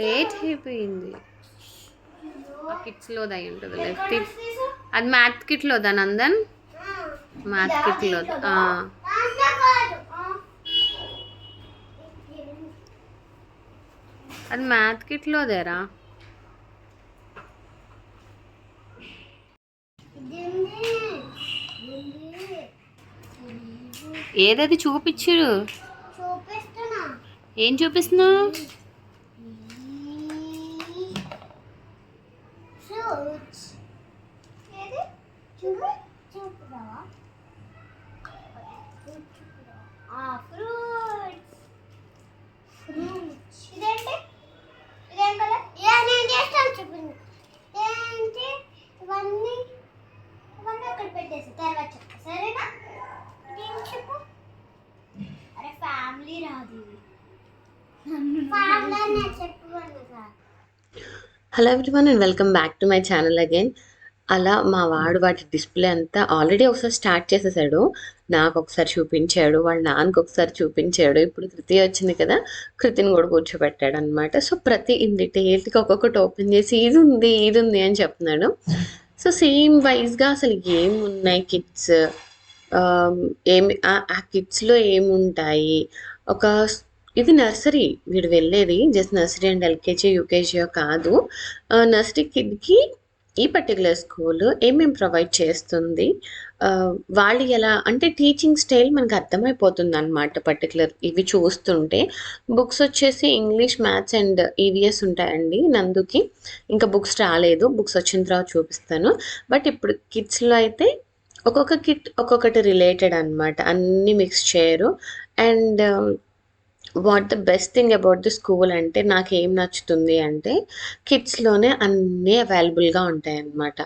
Late అయిపోయింది. ఆ కిట్స్లో అయి ఉంటుంది లెఫ్ట్ అది మ్యాథ్ కిట్లోదా నందన్? మ్యాథ్ కిట్లో అది మ్యాథ్ కిట్లోదేరా ఏదది చూపించుడు ఏం చూపిస్తున్నావు ఫ్రూట్స్ ఏది చూడు చూపురావా ఆ ఫ్రూట్స్ ఫ్రూట్స్ ఇదేంటి ఇదేం కదా ఏ నేను చేస్తాను చూపింది ఏంటి ఇవన్నీ ఇవన్నీ అక్కడ పెట్టేసి తర్వాత చెప్పు సరేనా ఇదేం చెప్పు అరే ఫ్యామిలీ రాదు ఫ్యామిలీ చెప్పు అన్నగా hello one and welcome back to my channel again అలా మా వాడు వాటి డిస్ప్లే అంతా ఆల్రెడీ ఒకసారి స్టార్ట్ చేసేసాడు. నాకు ఒకసారి చూపించాడు వాళ్ళ నాన్నకి ఒకసారి చూపించాడు. ఇప్పుడు కృతి వచ్చింది కదా కృతిని కూడా కూర్చోబెట్టాడు అనమాట సో ప్రతి ఇన్ డీటెయిల్కి ఒక్కొక్కటి ఓపెన్ చేసి ఇది ఉంది ఇది ఉంది అని చెప్తున్నాడు. సో సేమ్ వైజ్గా అసలు ఏమున్నాయి కిడ్స్ um, ఏమి ఆ- కిడ్స్లో ఏముంటాయి? ఒక ఇది నర్సరీ. వీడు వెళ్ళేది just nursery and LKG UKG కాదు. నర్సరీ కిడ్కి ఈ పర్టికులర్ స్కూల్ ఏమేమి ప్రొవైడ్ చేస్తుంది? వాళ్ళు ఎలా అంటే టీచింగ్ స్టైల్ మనకు అర్థమైపోతుంది అనమాట పర్టికులర్ ఇవి చూస్తుంటే బుక్స్ వచ్చేసి ఇంగ్లీష్ మ్యాథ్స్ అండ్ ఈవీఎస్ ఉంటాయండి నందుకి. ఇంకా బుక్స్ రాలేదు. బుక్స్ వచ్చిన తర్వాత చూపిస్తాను. బట్ ఇప్పుడు కిడ్స్లో అయితే ఒక్కొక్క కిట్ ఒక్కొక్కటి రిలేటెడ్ అనమాట అన్నీ మిక్స్ చేయరు. And what the best thing about the school అంటే నాకు ఏం నచ్చుతుంది అంటే కిడ్స్లోనే అన్నీ అవైలబుల్గా ఉంటాయన్నమాట.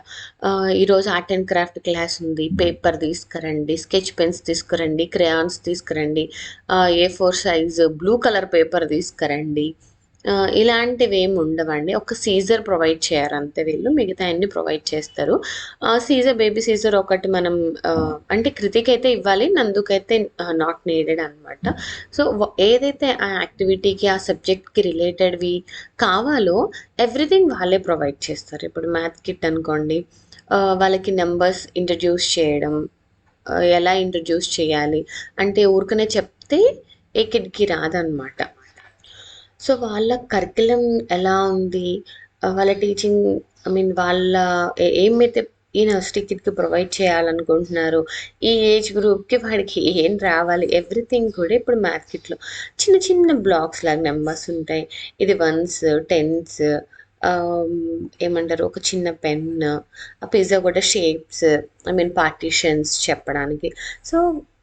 ఈరోజు ఆర్ట్ అండ్ క్రాఫ్ట్ క్లాస్ ఉంది. పేపర్ తీసుకురండి స్కెచ్ పెన్స్ తీసుకురండి క్రేయాన్స్ తీసుకురండి A four size blue colour paper తీసుకురండి. ఇలాంటివి ఏమి ఉండవండి ఒక సీజర్ ప్రొవైడ్ చేయరు అంతే వీళ్ళు. మిగతా అన్ని ప్రొవైడ్ చేస్తారు. సీజర్ బేబీ సీజర్ ఒకటి మనం అంటే కృతికి అయితే ఇవ్వాలి నందుకైతే నాట్ నీడెడ్ అనమాట సో ఏదైతే ఆ యాక్టివిటీకి ఆ సబ్జెక్ట్కి రిలేటెడ్వి కావాలో ఎవ్రీథింగ్ వాళ్ళే ప్రొవైడ్ చేస్తారు. ఇప్పుడు మ్యాథ్ కిట్ అనుకోండి వాళ్ళకి నెంబర్స్ ఇంట్రడ్యూస్ చేయడం ఎలా ఇంట్రడ్యూస్ చేయాలి అంటే ఊరికనే చెప్తే ఏ కిడ్కి రాదనమాట సో వాళ్ళ కరికులం ఎలా ఉంది? వాళ్ళ టీచింగ్ ఐ మీన్ వాళ్ళ ఏమైతే ఈ నర్సరీ ప్రొవైడ్ చేయాలనుకుంటున్నారు ఈ ఏజ్ గ్రూప్కి వాడికి ఏం రావాలి? ఎవ్రీథింగ్ కూడా ఇప్పుడు మార్కెట్లో చిన్న చిన్న బ్లాక్స్ లాగా నెంబర్స్ ఉంటాయి. ఇది వన్స్ టెన్స్ um, ఏమంటారు? ఒక చిన్న పెన్ ఆ పిజ్జా కూడా షేప్స్ ఐ మీన్ పార్టీషన్స్ చెప్పడానికి. సో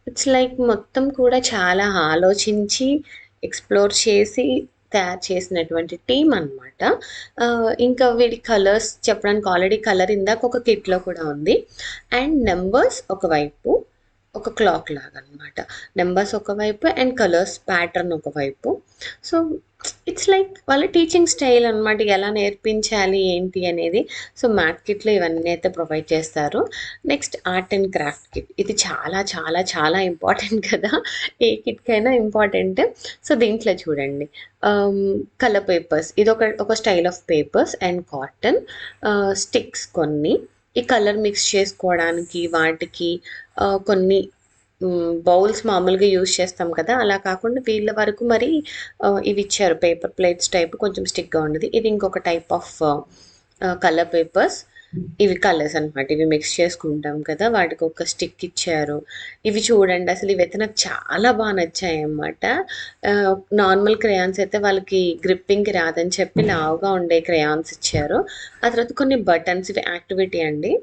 ఇట్స్ లైక్ మొత్తం కూడా చాలా ఆలోచించి ఎక్స్ప్లోర్ చేసి తయారు చేసినటువంటి టీం అనమాట ఇంకా వీడి కలర్స్ చెప్పడానికి ఆల్రెడీ కలర్ ఇందాక ఒక కిట్లో కూడా ఉంది. అండ్ నెంబర్స్ ఒకవైపు ఒక క్లాక్ లాగా అనమాట నెంబర్స్ ఒకవైపు అండ్ కలర్స్ ప్యాటర్న్ ఒకవైపు సో ఇట్స్ లైక్ వాళ్ళ టీచింగ్ స్టైల్ అనమాట ఎలా నేర్పించాలి ఏంటి అనేది. సో మ్యాథ్ కిట్లో ఇవన్నీ అయితే ప్రొవైడ్ చేస్తారు. Next art and craft kit ఇది చాలా చాలా చాలా ఇంపార్టెంట్ కదా. ఏ కిట్కైనా ఇంపార్టెంట్ సో దీంట్లో చూడండి. Um, కలర్ పేపర్స్ ఇది ఒక ఒక style of papers and cotton sticks కొన్ని. ఈ కలర్ మిక్స్ చేసుకోవడానికి వాటికి uh, కొన్ని బౌల్స్ మామూలుగా యూజ్ చేస్తాం కదా అలా కాకుండా వీళ్ళ వరకు మరి ఇవి ఇచ్చారు పేపర్ ప్లేట్స్ టైప్ కొంచెం స్టిక్గా ఉండేది. ఇది ఇంకొక టైప్ ఆఫ్ కలర్ పేపర్స్. ఇవి కలర్స్ అనమాట ఇవి మిక్స్ చేసుకుంటాం కదా వాటికి ఒక స్టిక్ ఇచ్చారు. ఇవి చూడండి అసలు ఇవైతే నాకు చాలా బాగా నచ్చాయి అన్నమాట నార్మల్ క్రయాన్స్ అయితే వాళ్ళకి గ్రిప్పింగ్కి రాదని చెప్పి లావుగా ఉండే క్రయాన్స్ ఇచ్చారు. ఆ తర్వాత కొన్ని బటన్స్ ఇవి యాక్టివిటీ అండి.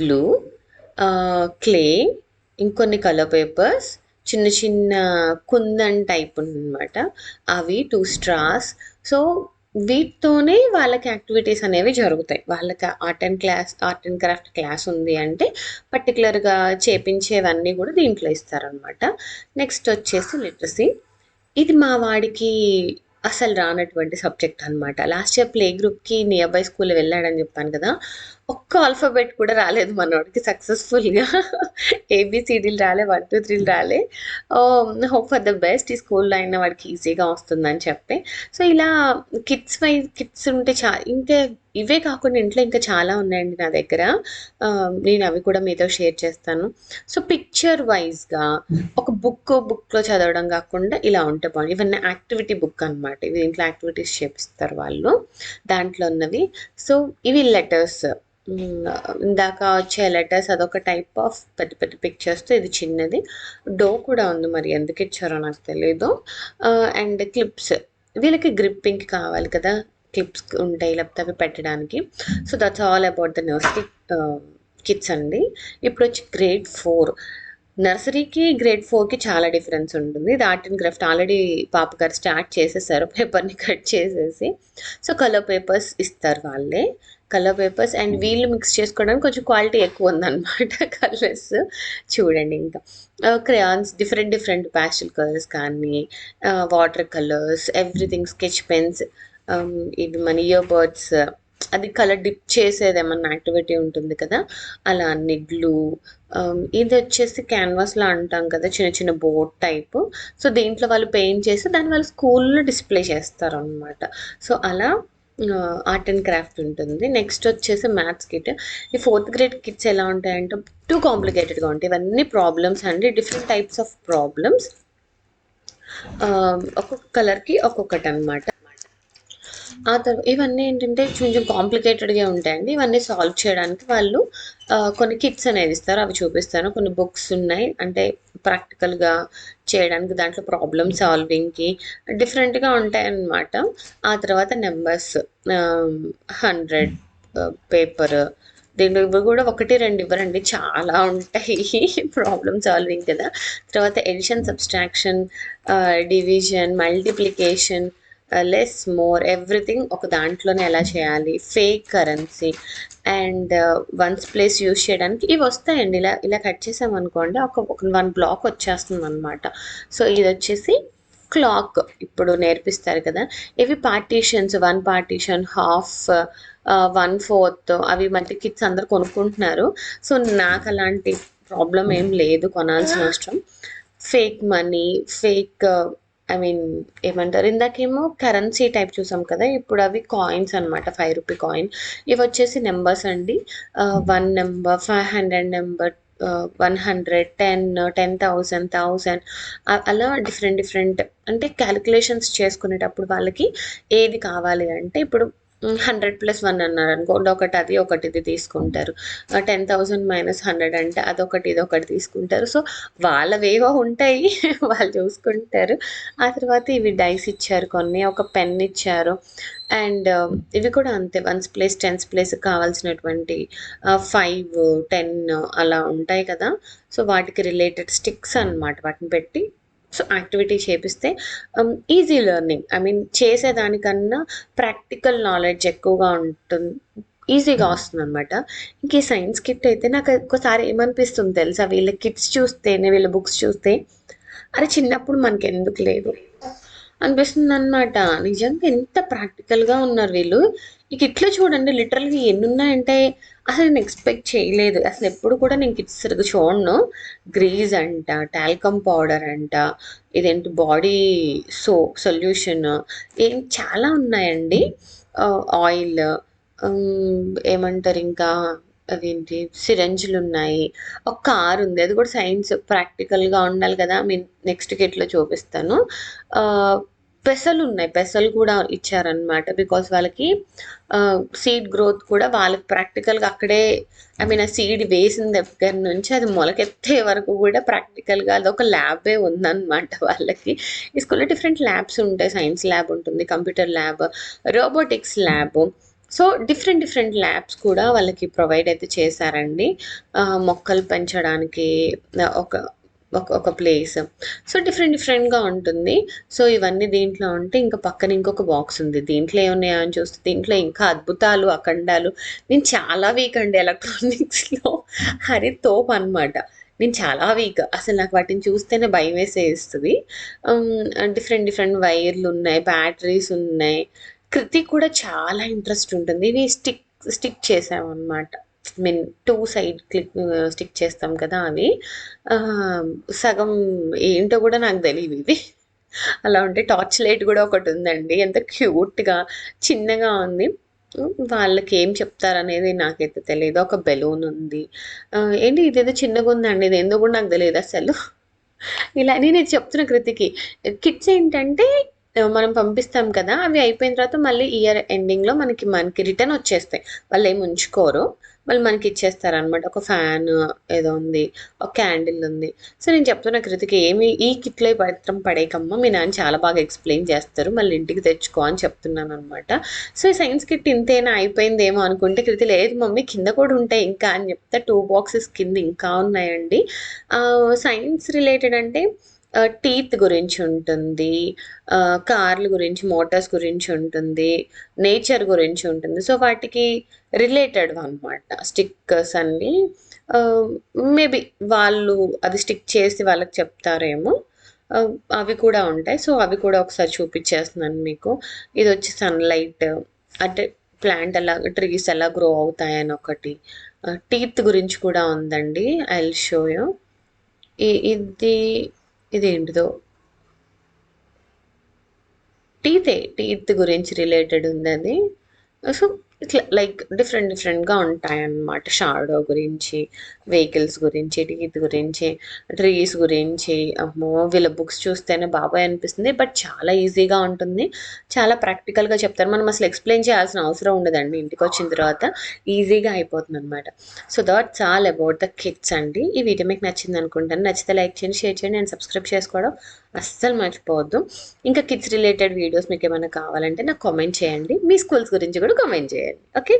గ్లూ క్లే ఇంకొన్ని కలర్ పేపర్స్ చిన్న చిన్న కుందన్ టైప్ అనమాట అవి టూ స్ట్రాస్ సో వీటితోనే వాళ్ళకి యాక్టివిటీస్ అనేవి జరుగుతాయి. వాళ్ళకి art and class art and craft class ఉంది అంటే పర్టికులర్గా చేపించేవన్నీ కూడా దీంట్లో ఇస్తారనమాట నెక్స్ట్ వచ్చేసి లిటరసీ ఇది మా వాడికి అసలు రానటువంటి సబ్జెక్ట్ అనమాట లాస్ట్ ఇయర్ ప్లే గ్రూప్కి నియర్ బై స్కూల్ వెళ్ళాడని చెప్పాను కదా. ఒక్క ఆల్ఫాబెట్ కూడా రాలేదు మనోడికి సక్సెస్ఫుల్గా ఏబిసిడీలు రాలే వన్ టూ త్రీలు రాలే. హోప్ ఫర్ ద బెస్ట్ ఈ స్కూల్లో అయిన వాడికి ఈజీగా వస్తుందని చెప్పి. సో ఇలా కిడ్స్ వై కిడ్స్ ఉంటే చా ఇంకే ఇవే కాకుండా ఇంట్లో ఇంకా చాలా ఉన్నాయండి నా దగ్గర. నేను అవి కూడా మీతో షేర్ చేస్తాను. సో పిక్చర్ వైజ్గా ఒక బుక్ బుక్లో చదవడం కాకుండా ఇలా ఉంటే బాగుంది ఇవన్నీ యాక్టివిటీ బుక్ అనమాట ఇవి ఇంట్లో యాక్టివిటీస్ చేపిస్తారు వాళ్ళు. దాంట్లో ఉన్నవి. సో ఇవి లెటర్స్ ఇందాక వచ్చే లెటర్స్ అదొక టైప్ ఆఫ్ పెద్ద పెద్ద పిక్చర్స్తో ఇది చిన్నది. డో కూడా ఉంది మరి. ఎందుకు ఇచ్చారో నాకు తెలియదు అండ్ క్లిప్స్ వీళ్ళకి గ్రిప్పింగ్ కావాలి కదా. క్లిప్స్ ఉంటాయి లేకపోతే అవి పెట్టడానికి. So that's all about the nursery kids అండి. ఇప్పుడు వచ్చి గ్రేడ్ ఫోర్ నర్సరీకి గ్రేడ్ ఫోర్కి చాలా డిఫరెన్స్ ఉంటుంది. That art and craft already పాప గారు స్టార్ట్ చేసేసారు పేపర్ని కట్ చేసేసి. సో కలర్ పేపర్స్ ఇస్తారు వాళ్ళే. కలర్ పేపర్స్ అండ్ వీళ్ళు మిక్స్ చేసుకోవడానికి కొంచెం క్వాలిటీ ఎక్కువ ఉందన్నమాట కలర్స్ చూడండి ఇంకా. Crayons different different pastel colours కానీ water colours everything sketch pens Um, ఇది మన ఇయర్ బర్డ్స్ uh, అది కలర్ డిప్ చేసేది ఏమన్నా యాక్టివిటీ ఉంటుంది కదా? అలా నిడ్లు um, ఇది వచ్చేసి క్యాన్వాస్లో అంటాం కదా చిన్న చిన్న బోర్డ్ టైప్ సో దీంట్లో వాళ్ళు పెయింట్ చేసి దాన్ని వాళ్ళు స్కూల్లో డిస్ప్లే చేస్తారు అనమాట సో అలా ఆర్ట్ అండ్ క్రాఫ్ట్ ఉంటుంది. నెక్స్ట్ వచ్చేసి మ్యాథ్స్ కిట్ ఈ ఫోర్త్ గ్రేడ్ కిట్స్ ఎలా ఉంటాయంటే టూ కాంప్లికేటెడ్గా ఉంటాయి. ఇవన్నీ ప్రాబ్లమ్స్ అండి. డిఫరెంట్ టైప్స్ ఆఫ్ ప్రాబ్లమ్స్ ఒక్కొక్క కలర్కి ఒక్కొక్కటి అనమాట ఆ తర్వాత ఇవన్నీ ఏంటంటే కొంచెం కాంప్లికేటెడ్గా ఉంటాయండి. ఇవన్నీ సాల్వ్ చేయడానికి వాళ్ళు కొన్ని కిట్స్ అనేది ఇస్తారు. అవి చూపిస్తాను. కొన్ని బుక్స్ ఉన్నాయి. అంటే ప్రాక్టికల్గా చేయడానికి దాంట్లో ప్రాబ్లమ్ సాల్వింగ్కి డిఫరెంట్గా ఉంటాయన్నమాట. ఆ తర్వాత నెంబర్స్ హండ్రెడ్ పేపర్ దీంట్లో ఇవి కూడా ఒకటి రెండు ఇవ్వరండి. చాలా ఉంటాయి ప్రాబ్లమ్ సాల్వింగ్ కదా. తర్వాత addition subtraction division multiplication less more everything ఒక దాంట్లోనే ఎలా చేయాలి? Fake currency and ones place use చేయడానికి ఇవి వస్తాయండి. ఇలా ఇలా కట్ చేసామనుకోండి ఒక వన్ బ్లాక్ వచ్చేస్తుంది అనమాట సో ఇది వచ్చేసి క్లాక్ ఇప్పుడు నేర్పిస్తారు కదా. ఇవి partitions one partition half one fourth అవి మళ్ళీ కిడ్స్ అందరు కొనుక్కుంటున్నారు. సో నాకు అలాంటి ప్రాబ్లం ఏం లేదు కొనాల్సిన అవసరం. Fake money fake I mean ఏమంటారు? ఇందాకేమో కరెన్సీ టైప్ చూసాం కదా ఇప్పుడు అవి కాయిన్స్ అన్నమాట ఫైవ్ రూపీ కాయిన్ ఇవి వచ్చేసి నెంబర్స్ అండి. One number five hundred number one hundred ten ten thousand thousand అలా డిఫరెంట్ డిఫరెంట్ అంటే క్యాలిక్యులేషన్స్ చేసుకునేటప్పుడు వాళ్ళకి ఏది కావాలి అంటే ఇప్పుడు హండ్రెడ్ ప్లస్ వన్ అన్నారు అనుకోండి ఒకటి అది ఒకటి ఇది తీసుకుంటారు. టెన్ థౌసండ్ మైనస్ హండ్రెడ్ అంటే అదొకటి ఇదొకటి తీసుకుంటారు. సో వాళ్ళవేవో ఉంటాయి వాళ్ళు చూసుకుంటారు. ఆ తర్వాత ఇవి డైస్ ఇచ్చారు కొన్ని ఒక పెన్ ఇచ్చారు. అండ్ ఇవి కూడా అంతే వన్స్ ప్లేస్ టెన్స్ ప్లేస్ కావాల్సినటువంటి ఫైవ్ టెన్ అలా ఉంటాయి కదా. సో వాటికి రిలేటెడ్ స్టిక్స్ అన్నమాట వాటిని పెట్టి సో యాక్టివిటీ చేపిస్తే ఈజీ లెర్నింగ్ ఐ మీన్ చేసేదానికన్నా ప్రాక్టికల్ నాలెడ్జ్ ఎక్కువగా ఉంటుంది ఈజీగా వస్తుంది అనమాట ఇంక ఈ సైన్స్ కిట్ అయితే నాకు ఒక్కోసారి ఏమనిపిస్తుంది తెలుసా? వీళ్ళ కిట్స్ చూస్తేనే వీళ్ళ బుక్స్ చూస్తే అరే చిన్నప్పుడు మనకి ఎందుకు లేదు? అనిపిస్తుంది అనమాట నిజంగా ఎంత ప్రాక్టికల్గా ఉన్నారు వీళ్ళు. ఈ ఇట్లా చూడండి లిటరల్గా ఎన్ని ఉన్నాయంటే అసలు నేను ఎక్స్పెక్ట్ చేయలేదు. అసలు ఎప్పుడు కూడా నేను కిట్స్ సరిగ్గా చూడను. గ్రీజ్ అంట టాల్కమ్ పౌడర్ అంట ఇదేంటి బాడీ సో సొల్యూషన్ ఏం చాలా ఉన్నాయండి. ఆయిల్ ఏమంటారు ఇంకా అవేంటి సిరంజులు ఉన్నాయి. ఒక కార్ ఉంది. అది కూడా సైన్స్ ప్రాక్టికల్గా ఉండాలి కదా. మీన్ నెక్స్ట్ కిట్లో చూపిస్తాను. పెసలు ఉన్నాయి పెసలు కూడా ఇచ్చారనమాట బికాస్ వాళ్ళకి సీడ్ గ్రోత్ కూడా వాళ్ళకి ప్రాక్టికల్గా అక్కడే ఐ మీన్ ఆ సీడ్ వేసిన దగ్గర నుంచి అది మొలకెత్తే వరకు కూడా ప్రాక్టికల్గా అదొక ల్యాబే ఉందన్నమాట వాళ్ళకి. ఈ స్కూల్లో డిఫరెంట్ ల్యాబ్స్ ఉంటాయి. సైన్స్ ల్యాబ్ ఉంటుంది computer lab robotics lab so different different labs కూడా వాళ్ళకి ప్రొవైడ్ అయితే చేశారండి. మొక్కలు పెంచడానికి ఒక ఒక ఒక ప్లేస్ సో డిఫరెంట్ డిఫరెంట్గా ఉంటుంది. సో ఇవన్నీ దీంట్లో ఉంటే ఇంకా పక్కన ఇంకొక బాక్స్ ఉంది. దీంట్లో ఏమున్నాయా అని చూస్తే దీంట్లో ఇంకా అద్భుతాలు అఖండాలు. నేను చాలా వీక్ అండి ఎలక్ట్రానిక్స్లో అది తోప్ అనమాట నేను చాలా వీక్ అసలు నాకు వాటిని చూస్తేనే భయం వేసేస్తుంది. డిఫరెంట్ డిఫరెంట్ వైర్లు ఉన్నాయి బ్యాటరీస్ ఉన్నాయి. కృతి కూడా చాలా ఇంట్రెస్ట్ ఉంటుంది. ఇవి స్టిక్ స్టిక్ చేసామన్నమాట mean two side click stick చేస్తాం కదా అవి. సగం ఏంటో కూడా నాకు తెలియదు ఇది. అలా ఉంటే టార్చ్ లైట్ కూడా ఒకటి ఉందండి. ఎంత క్యూట్గా చిన్నగా ఉంది. వాళ్ళకి ఏం చెప్తారనేది నాకైతే తెలియదు ఒక బెలూన్ ఉంది. ఏంటి ఇదేదో చిన్నగా ఉందండి. ఇది ఎందుకు కూడా నాకు తెలియదు అసలు. ఇలా నేను చెప్తున్న కృతికి. కిట్స్ ఏంటంటే మనం పంపిస్తాం కదా అవి అయిపోయిన తర్వాత మళ్ళీ ఇయర్ ఎండింగ్లో మనకి మనకి రిటర్న్ వచ్చేస్తాయి. వాళ్ళు ఏమి ఉంచుకోరు. మళ్ళీ మనకి ఇచ్చేస్తారనమాట ఒక ఫ్యాన్ ఏదో ఉంది ఒక క్యాండిల్ ఉంది. సో నేను చెప్తున్న కృతికి ఏమి ఈ కిట్లో పత్రం పడేకమ్మా మీ నాన్న చాలా బాగా ఎక్స్ప్లెయిన్ చేస్తారు. మళ్ళీ ఇంటికి తెచ్చుకో అని చెప్తున్నాను అనమాట సో ఈ సైన్స్ కిట్ ఇంతేనా అయిపోయిందేమో అనుకుంటే కృతి లేదు మమ్మీ కింద కూడా ఉంటాయి ఇంకా అని చెప్తే టూ బాక్సెస్ కింద ఇంకా ఉన్నాయండి. సైన్స్ రిలేటెడ్ అంటే టీత్ గురించి ఉంటుంది కార్ల గురించి మోటార్స్ గురించి ఉంటుంది నేచర్ గురించి ఉంటుంది. సో వాటికి రిలేటెడ్ అనమాట స్టిక్కర్స్ అన్ని. మేబీ వాళ్ళు అది స్టిక్ చేసి వాళ్ళకి చెప్తారేమో. అవి కూడా ఉంటాయి. సో అవి కూడా ఒకసారి చూపించేస్తున్నాను మీకు. ఇది వచ్చి సన్లైట్ అంటే ప్లాంట్ ఎలా ట్రీస్ ఎలా గ్రో అవుతాయని ఒకటి. టీత్ గురించి కూడా ఉందండి ఐ షో యూ ఇది ఇదేంటిదో? టీతే టీత్ గురించి రిలేటెడ్ ఉందని సో ఇట్లా లైక్ డిఫరెంట్ డిఫరెంట్గా ఉంటాయన్నమాట. షాడో గురించి వెహికల్స్ గురించి టీత్ గురించి ట్రీస్ గురించి. అమ్మో వీళ్ళ బుక్స్ చూస్తేనే బాబాయ్ అనిపిస్తుంది. బట్ చాలా ఈజీగా ఉంటుంది. చాలా ప్రాక్టికల్గా చెప్తారు. మనం అసలు ఎక్స్ప్లెయిన్ చేయాల్సిన అవసరం ఉండదండి. ఇంటికి వచ్చిన తర్వాత ఈజీగా అయిపోతుంది అనమాట so that's all about the kids అండి. ఈ వీడియో మీకు నచ్చింది అనుకుంటాను నచ్చితే లైక్ చేయండి షేర్ చేయండి అండ్ సబ్స్క్రైబ్ చేసుకోవడం అస్సలు మర్చిపోవద్దు. ఇంకా కిడ్స్ రిలేటెడ్ వీడియోస్ మీకు ఏమైనా కావాలంటే నాకు కామెంట్ చేయండి. మీ స్కూల్స్ గురించి కూడా కామెంట్ చేయండి. ఓకే